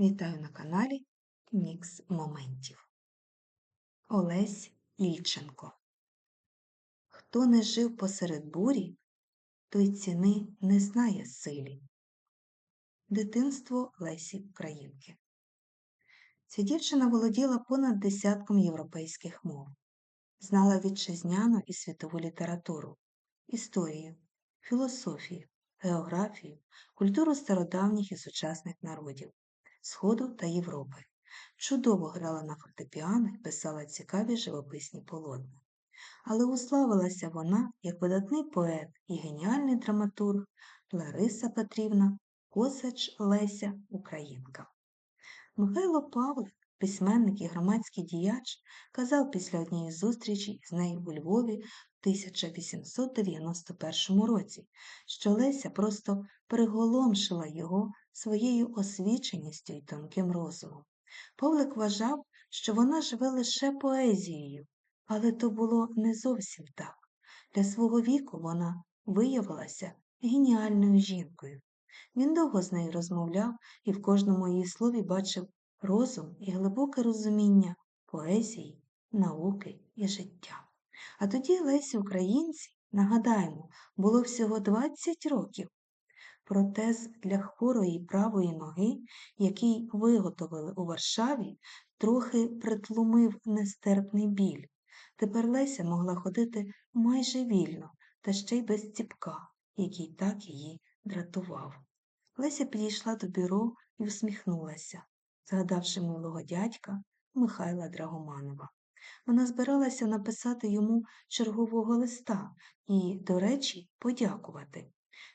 Вітаю на каналі Мікс Моментів. Олесь Ільченко. Хто не жив посеред бурі, той ціни не знає силі. Дитинство Лесі Українки. Ця дівчина володіла понад десятком європейських мов, знала вітчизняну і світову літературу, історію, філософію, географію, культуру стародавніх і сучасних народів. Сходу та Європи. Чудово грала на фортепіано писала цікаві живописні полотна. Але уславилася вона як видатний поет і геніальний драматург Лариса Петрівна Косач Леся Українка. Михайло Павлик, письменник і громадський діяч, казав після однієї зустрічі з нею у Львові в 1891 році, що Леся просто приголомшила його своєю освіченістю і тонким розумом. Павлик вважав, що вона живе лише поезією, але то було не зовсім так. Для свого віку вона виявилася геніальною жінкою. Він довго з нею розмовляв і в кожному її слові бачив розум і глибоке розуміння поезії, науки і життя. А тоді Лесі Українці, нагадаємо, було всього 20 років. Протез для хворої правої ноги, який виготовили у Варшаві, трохи притлумив нестерпний біль. Тепер Леся могла ходити майже вільно, та ще й без ціпка, який так її дратував. Леся підійшла до бюро і усміхнулася, згадавши милого дядька Михайла Драгоманова. Вона збиралася написати йому чергового листа і, до речі, подякувати.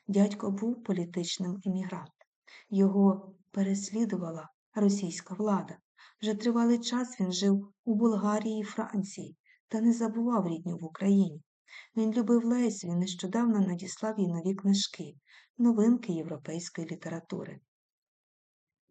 Дядько був політичним емігрантом. Його переслідувала російська влада. Вже тривалий час він жив у Болгарії і Франції та не забував рідню в Україні. Він любив Лесю і нещодавно надіслав їй нові книжки, новинки європейської літератури.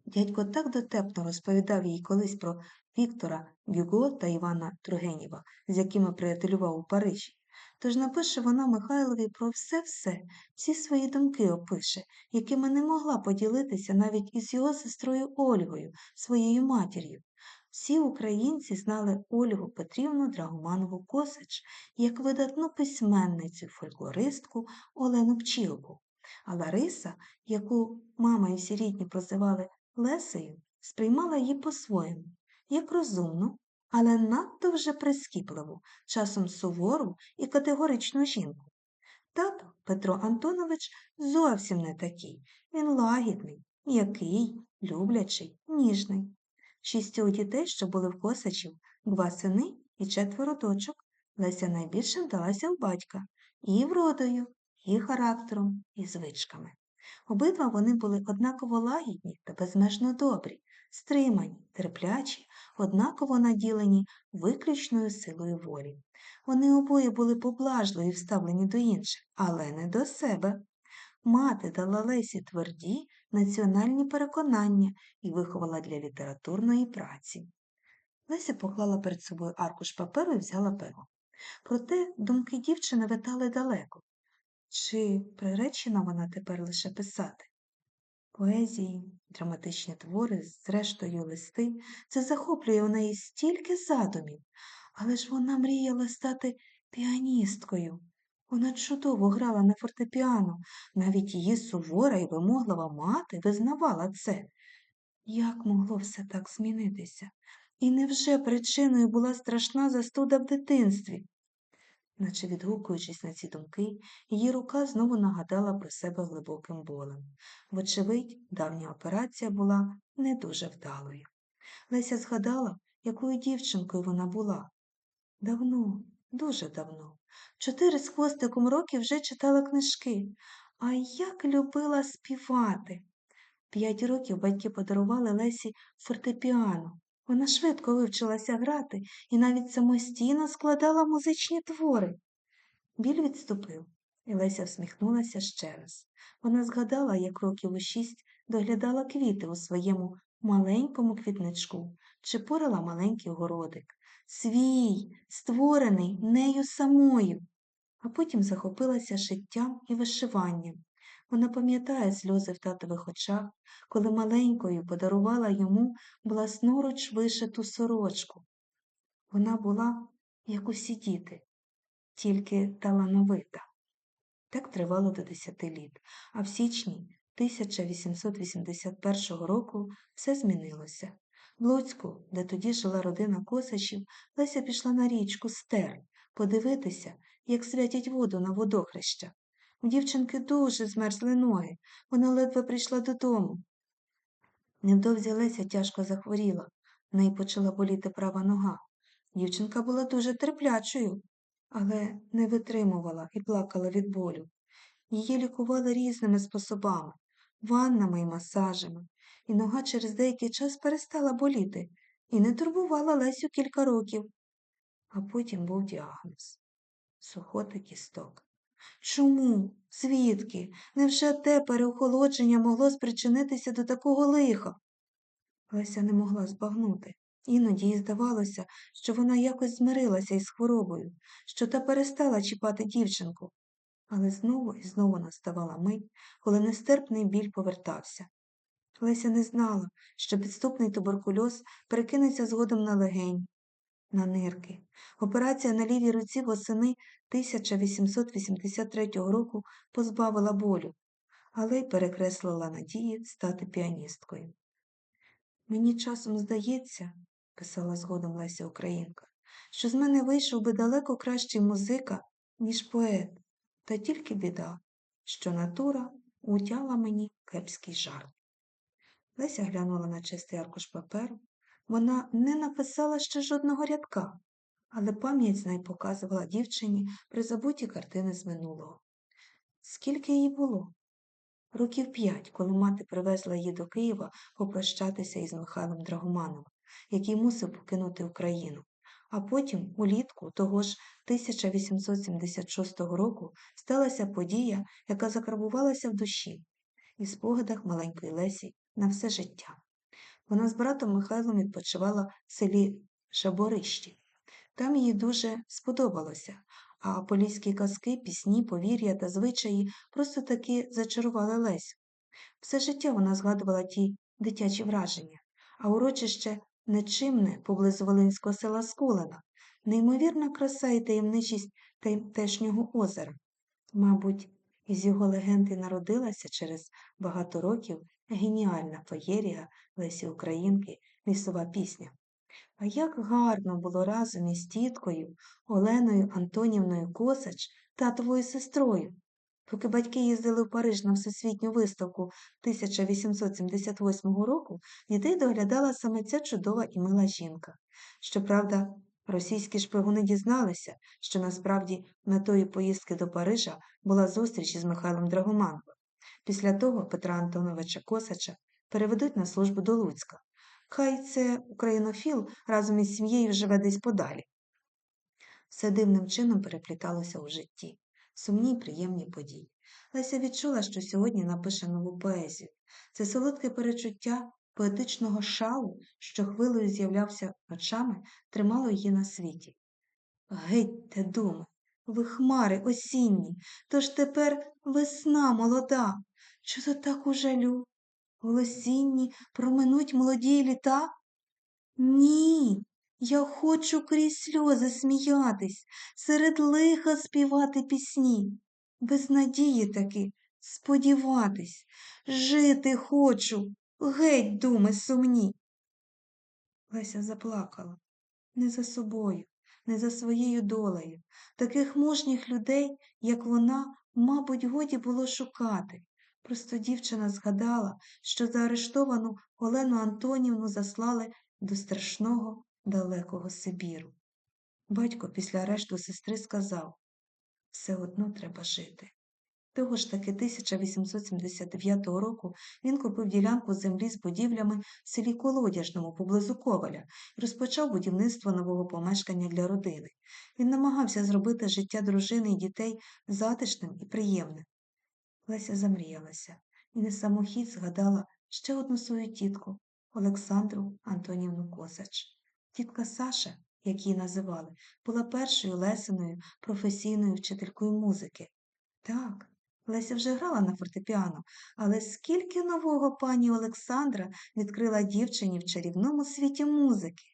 Дядько так дотепно розповідав їй колись про Віктора Гюго та Івана Тургенєва, з якими приятелював у Парижі. Тож напише вона Михайлові про все-все, всі свої думки опише, якими не могла поділитися навіть із його сестрою Ольгою, своєю матір'ю. Всі українці знали Ольгу Петрівну Драгоманову Косич як видатну письменницю, фольклористку Олену Пчілку. А Лариса, яку мама і всі рідні прозивали Лесею, сприймала її по-своєму, як розумну, але надто вже прискіпливу, часом сувору і категоричну жінку. Тато Петро Антонович зовсім не такий. Він лагідний, м'який, люблячий, ніжний. Шістьох дітей, що були в косачів, два сини і четверо дочок. Леся найбільше вдалася у батька і вродою, і характером, і звичками. Обидва вони були однаково лагідні та безмежно добрі, стримані, терплячі, однаково наділені виключною силою волі. Вони обоє були поблажливі вставлені до інших, але не до себе. Мати дала Лесі тверді національні переконання і виховала для літературної праці. Леся поклала перед собою аркуш паперу і взяла перо. Проте думки дівчини витали далеко. Чи приречена вона тепер лише писати? Поезії, драматичні твори, зрештою листи, це захоплює у неї стільки задумів, але ж вона мріяла стати піаністкою. Вона чудово грала на фортепіано, навіть її сувора і вимоглива мати визнавала це. Як могло все так змінитися? І невже причиною була страшна застуда в дитинстві? Наче відгукуючись на ці думки, її рука знову нагадала про себе глибоким болем. Вочевидь, давня операція була не дуже вдалою. Леся згадала, якою дівчинкою вона була. Давно, дуже давно. Чотири з хвостиком років вже читала книжки, а як любила співати. П'ять років батьки подарували Лесі фортепіано. Вона швидко вивчилася грати і навіть самостійно складала музичні твори. Біль відступив, і Леся всміхнулася ще раз. Вона згадала, як років у шість доглядала квіти у своєму маленькому квітничку, чи порила маленький городик, свій, створений нею самою, а потім захопилася шиттям і вишиванням. Вона пам'ятає сльози в татових очах, коли маленькою подарувала йому власноруч вишиту сорочку. Вона була, як усі діти, тільки талановита. Так тривало до десяти літ, а в січні 1881 року все змінилося. В Луцьку, де тоді жила родина Косачів, Леся пішла на річку Стер подивитися, як святять воду на водохреща. У дівчинки дуже змерзли ноги, вона ледве прийшла додому. Невдовзі Леся тяжко захворіла, в неї почала боліти права нога. Дівчинка була дуже терплячою, але не витримувала і плакала від болю. Її лікували різними способами ваннами і масажами, і нога через деякий час перестала боліти і не турбувала Лесю кілька років. А потім був діагноз сухоти кісток. Чому? Звідки? Невже те переохолодження могло спричинитися до такого лиха? Леся не могла збагнути. Іноді їй здавалося, що вона якось змирилася із хворобою, що та перестала чіпати дівчинку. Але знову і знову наставала мить, коли нестерпний біль повертався. Леся не знала, що підступний туберкульоз перекинеться згодом на легень, на нирки. Операція на лівій руці восени 1883 року позбавила болю, але й перекреслила надії стати піаністкою. Мені часом здається, писала згодом Леся Українка, що з мене вийшов би далеко кращий музика, ніж поет, та тільки біда, що натура утяла мені кепський жарт. Леся глянула на чистий аркуш паперу. Вона не написала ще жодного рядка, але пам'ять з неї показувала дівчині призабуті картини з минулого. Скільки їй було? Років п'ять, коли мати привезла її до Києва попрощатися із Михайлом Драгомановим, який мусив покинути Україну. А потім, улітку того ж 1876 року, сталася подія, яка закарбувалася в душі і спогадах маленької Лесі на все життя. Вона з братом Михайлом відпочивала в селі Шаборищі. Там їй дуже сподобалося, а поліські казки, пісні, повір'я та звичаї просто таки зачарували Лесю. Все життя вона згадувала ті дитячі враження, а урочище нечимне поблизу Волинського села Сколена, неймовірна краса і таємничість тешнього озера. Мабуть, із його легенди народилася через багато років геніальна феєрія Лесі Українки лісова пісня. А як гарно було разом із тіткою Оленою Антонівною Косач, татовою сестрою. Поки батьки їздили в Париж на всесвітню виставку 1878 року, дітей доглядала саме ця чудова і мила жінка. Щоправда, російські шпигуни дізналися, що насправді метою поїздки до Парижа була зустріч із Михайлом Драгомановим. Після того Петра Антоновича Косача переведуть на службу до Луцька. Хай це українофіл разом із сім'єю живе десь подалі. Все дивним чином перепліталося у житті, сумні й приємні події. Леся відчула, що сьогодні напише нову поезію. Це солодке перечуття поетичного шалу, що хвилею з'являвся ночами, тримало її на світі. Гетьте, думи, ви хмари осінні, тож тепер весна молода. Чи то так ужалю? Голосінні проминуть молоді літа? Ні, я хочу крізь сльози сміятись, серед лиха співати пісні, без надії таки сподіватись, жити хочу, геть, думи сумні. Леся заплакала не за собою, не за своєю долею. Таких мужніх людей, як вона, мабуть, годі було шукати. Просто дівчина згадала, що заарештовану Олену Антонівну заслали до страшного далекого Сибіру. Батько після арешту сестри сказав все одно треба жити. Того ж таки 1879 року він купив ділянку землі з будівлями в селі Колодяжному поблизу Коваля і розпочав будівництво нового помешкання для родини. Він намагався зробити життя дружини і дітей затишним і приємним. Леся замріялася і на самохід згадала ще одну свою тітку Олександру Антонівну Косач. Тітка Саша, як її називали, була першою лесеною професійною вчителькою музики. Так, Леся вже грала на фортепіано, але скільки нового пані Олександра відкрила дівчині в чарівному світі музики.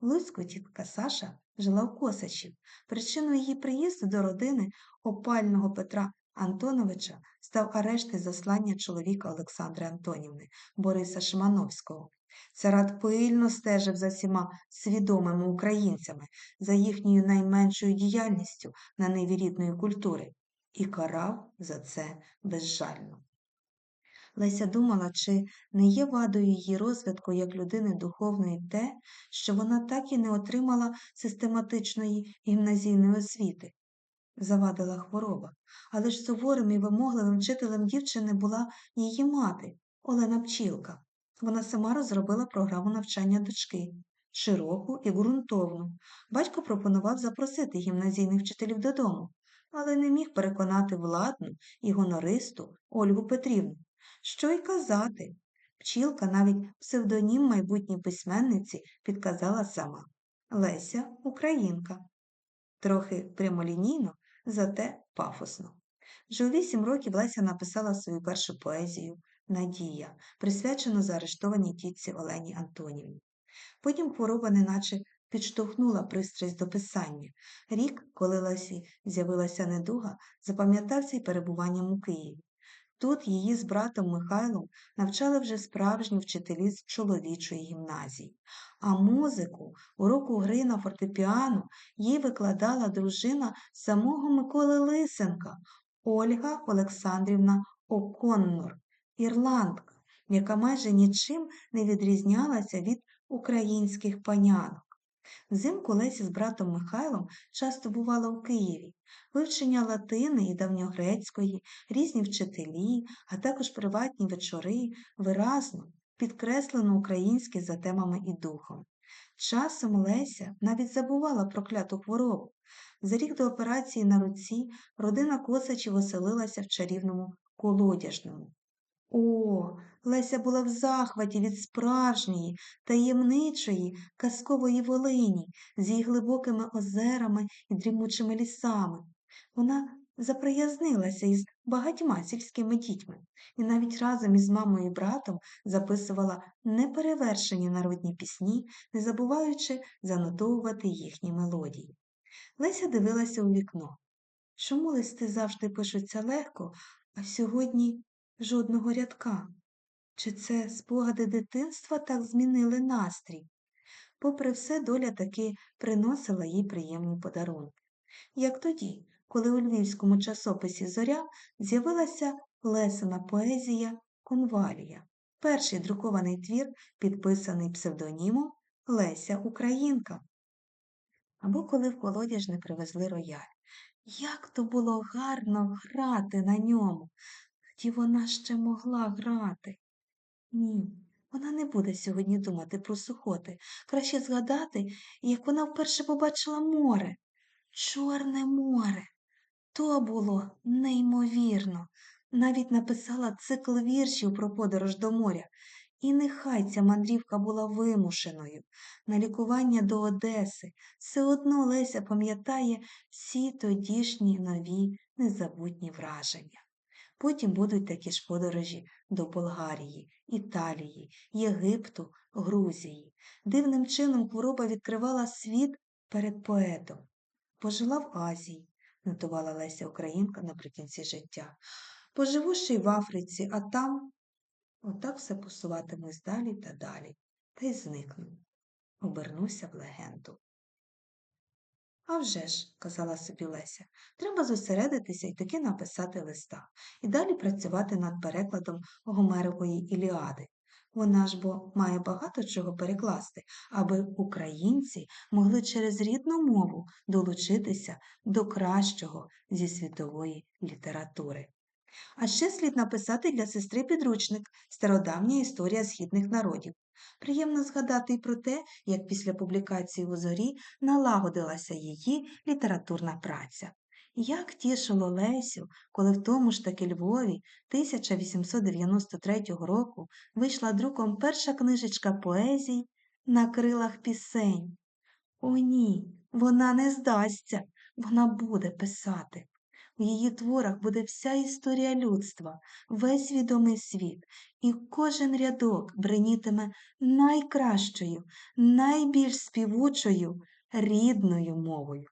Луцьку тітка Саша жила в Косачів. Причиною її приїзду до родини опального Петра Антоновича став арешт і заслання чоловіка Олександри Антонівни Бориса Шимановського. Царат пильно стежив за всіма свідомими українцями, за їхньою найменшою діяльністю на ниві рідної культури і карав за це безжально. Леся думала, чи не є вадою її розвитку як людини духовної те, що вона так і не отримала систематичної гімназійної освіти. Завадила хвороба, але ж суворим і вимогливим вчителем дівчини була її мати Олена Пчілка. Вона сама розробила програму навчання дочки, широку і ґрунтовну. Батько пропонував запросити гімназійних вчителів додому, але не міг переконати владну і гонористу Ольгу Петрівну. Що й казати? Пчілка навіть псевдонім майбутній письменниці підказала сама Леся Українка. Трохи прямолінійно, зате пафосно. Вже у вісім років Леся написала свою першу поезію Надія, присвячену заарештованій тітці Олені Антонівні. Потім хвороба неначе підштовхнула пристрасть до писання. Рік, коли Лесі з'явилася недуга, запам'ятався й перебуванням у Києві. Тут її з братом Михайлом навчали вже справжні вчителі з чоловічої гімназії, а музику, уроку гри на фортепіано їй викладала дружина самого Миколи Лисенка, Ольга Олександрівна Оконнор, ірландка, яка майже нічим не відрізнялася від українських панянок. Взимку Лесі з братом Михайлом часто бувала у Києві. Вивчення латини і давньогрецької, різні вчителі, а також приватні вечори виразно, підкреслено українське за темами і духом. Часом Леся навіть забувала про кляту хворобу. За рік до операції на руці родина Косачів оселилася в чарівному колодяжному. О, Леся була в захваті від справжньої, таємничої, казкової волині з її глибокими озерами і дрімучими лісами. Вона заприязнилася із багатьма сільськими дітьми і навіть разом із мамою і братом записувала неперевершені народні пісні, не забуваючи занотовувати їхні мелодії. Леся дивилася у вікно. Чому листи завжди пишуться легко, а сьогодні жодного рядка. Чи це спогади дитинства так змінили настрій? Попри все, доля таки приносила їй приємні подарунки. Як тоді, коли у львівському часописі Зоря з'явилася лесена поезія Конвалія, перший друкований твір, підписаний псевдонімом Леся Українка. Або коли в колодяжне привезли рояль. Як то було гарно грати на ньому, тоді вона ще могла грати. Ні, вона не буде сьогодні думати про сухоти. Краще згадати, як вона вперше побачила море. Чорне море. То було неймовірно. Навіть написала цикл віршів про подорож до моря. І нехай ця мандрівка була вимушеною. На лікування до Одеси все одно Леся пам'ятає всі тодішні нові незабутні враження. Потім будуть такі ж подорожі до Болгарії, Італії, Єгипту, Грузії. Дивним чином хвороба відкривала світ перед поетом. Пожила в Азії, нотувала Леся Українка наприкінці життя. Поживу ще й в Африці, а там отак все посуватимусь далі та далі, та й зникну. Обернуся в легенду. «А вже ж», – казала собі Леся, треба зосередитися і таки написати листа, і далі працювати над перекладом Гомерової Іліади. Вона ж бо має багато чого перекласти, аби українці могли через рідну мову долучитися до кращого зі світової літератури. А ще слід написати для сестри підручник Стародавня історія східних народів. Приємно згадати й про те, як після публікації у зорі налагодилася її літературна праця. Як тішило Лесю, коли в тому ж таки Львові 1893 року вийшла друком перша книжечка поезій на крилах пісень. О, ні, вона не здасться, вона буде писати. В її творах буде вся історія людства, весь відомий світ, і кожен рядок бринітиме найкращою, найбільш співучою рідною мовою.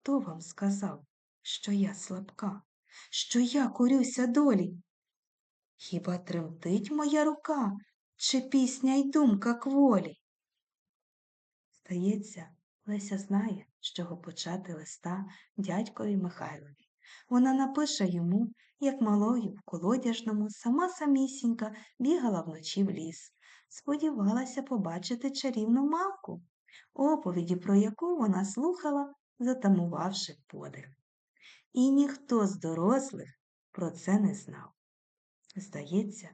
Хто вам сказав, що я слабка, що я корюся долі? Хіба тремтить моя рука, чи пісня й думка кволі? Здається, Леся знає, з чого почати листа дядькові Михайлові. Вона напише йому, як малою в колодяжному сама самісінька бігала вночі в ліс, сподівалася побачити чарівну мавку, оповіді про яку вона слухала, затамувавши подих. І ніхто з дорослих про це не знав. Здається,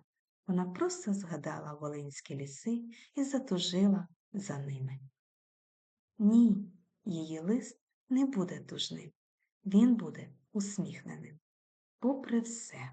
вона просто згадала волинські ліси і затужила за ними. Ні, її лист не буде тужним, він буде усміхненим. Попри все.